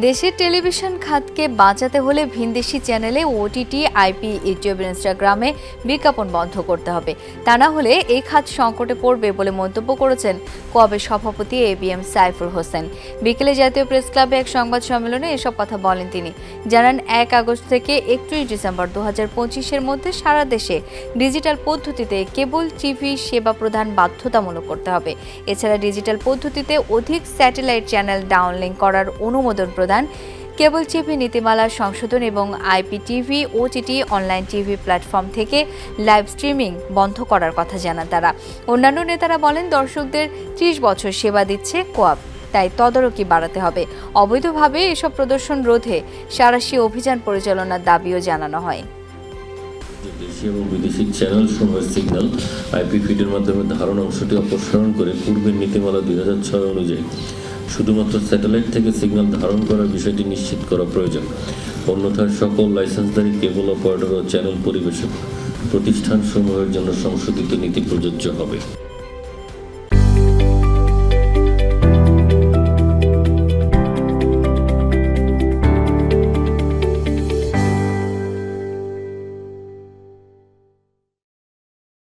দেশের টেলিভিশন খাতকে বাঁচাতে হলে ভিনদেশি চ্যানেলে ওটিটি, আইপি, ইউটিউব, ইনস্টাগ্রামে বিজ্ঞাপন বন্ধ করতে হবে। তা না হলে এই খাত সংকটে পড়বে বলে মন্তব্য করেছেন কোয়াবের সভাপতি A B M Saiful Hossain. বিকেলে জাতীয় প্রেস ক্লাবে এক সংবাদ সম্মেলনে এসব কথা বলেন তিনি। জানান, এক আগস্ট থেকে একত্রিশ ডিসেম্বর দু হাজার পঁচিশের মধ্যে সারা দেশে ডিজিটাল পদ্ধতিতে কেবল টিভি সেবা প্রদান বাধ্যতামূলক করতে হবে। এছাড়া ডিজিটাল পদ্ধতিতে অধিক স্যাটেলাইট চ্যানেল ডাউনলিঙ্ক করার অনুমোদন প্রদান। কেবল টিভি, নীতিমালা, সংশোধন এবং IPTV, OTT, online TV platform থেকে লাইভ স্ট্রিমিং বন্ধ করার কথা জানান তারা। অন্যান্য নেতারা বলেন, দর্শকদের ত্রিশ বছর সেবা দিচ্ছে কোয়াব, তাই তদারকি বাড়াতে হবে। অবৈধভাবে এসব প্রদর্শন রোধে সারাশি অভিযান পরিচালনার দাবিও জানানো হয়। দেশি এবং বিদেশি চ্যানেল সিগন্যাল আইপি ফিডের মাধ্যমে ধারণ অংশটি অপসারণ করে পূর্বের নীতিমালা দুই হাজার ছয় অনুযায়ী। শুধুমাত্র স্যাটেলাইট থেকে সিগন্যাল ধারণ করার বিষয়টি নিশ্চিত করা প্রয়োজন। অন্যথায় সকল লাইসেন্সধারী কেবল অপারেটর ও চ্যানেল পরিবেশক প্রতিষ্ঠান প্রতিষ্ঠানসমূহের জন্য সংশোধিত নীতি প্রযোজ্য হবে।